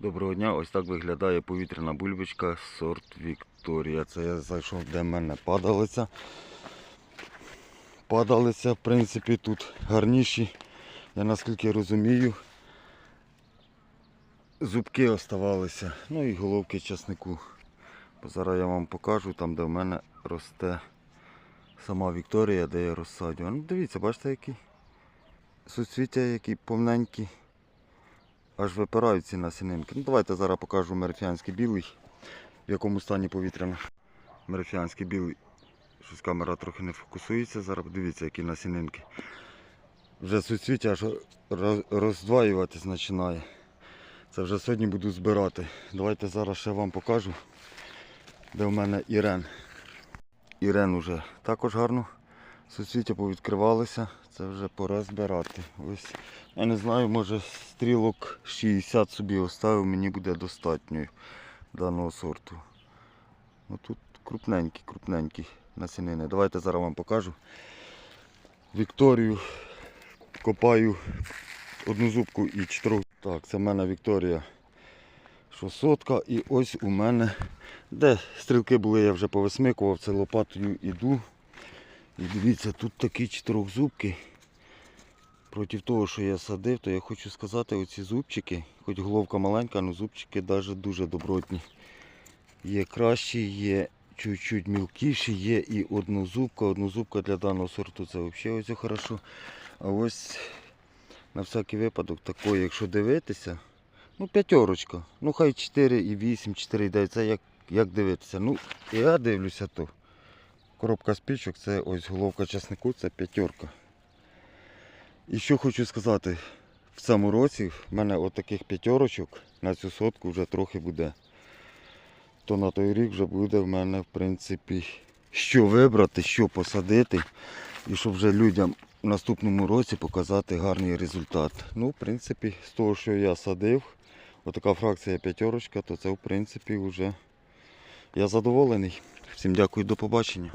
Доброго дня, ось так виглядає повітряна бульбочка сорт Вікторія. Це я зайшов, де в мене падалиця. Падалиця, в принципі, тут гарніші. Я наскільки розумію, зубки оставалися. Ну і головки часнику. Зараз я вам покажу там, де в мене росте сама Вікторія, де я розсадю. Ну дивіться, бачите, які суцвіття, які повненькі. Аж випирають ці насінинки. Ну давайте зараз покажу мерфіанський білий, в якому стані повітряна. Мерфіанський білий. Щось камера трохи не фокусується. Зараз подивіться, які насінинки. Вже суцвіття аж роздваюватись починає. Це вже сьогодні буду збирати. Давайте зараз ще вам покажу, де в мене Ірен. Ірен уже також гарно. Суцвіття повідкривалися, це вже пора збирати. Ось, я не знаю, може стрілок 60 собі оставив, мені буде достатньо даного сорту. Ну тут крупненькі, крупненькі насінини. Давайте зараз вам покажу. Вікторію копаю одну зубку і чотирьох. Так, це в мене Вікторія шостотка. І ось у мене, де стрілки були, я вже повисмикував, це лопатою іду. І дивіться, тут такі чотирьохзубки. Проти того, що я садив, то я хочу сказати, оці зубчики, хоч головка маленька, але зубчики навіть дуже добротні. Є кращі, є чуть-чуть мілкіші, є і однозубка. Однозубка для даного сорту це взагалі ось хорошо. А ось на всякий випадок такої, якщо дивитися, ну п'ятерочка. Ну хай 4,8, 4,9, це як, як дивитися. Ну, я дивлюся то. Коробка спічок, це ось головка часнику, це п'ятерка. І що хочу сказати, в цьому році в мене отаких п'ятерочок на цю сотку вже трохи буде. То на той рік вже буде в мене, в принципі, що вибрати, що посадити. І щоб вже людям в наступному році показати гарний результат. Ну, в принципі, з того, що я садив, отака фракція п'ятерочка, то це в принципі вже я задоволений. Всім дякую, до побачення.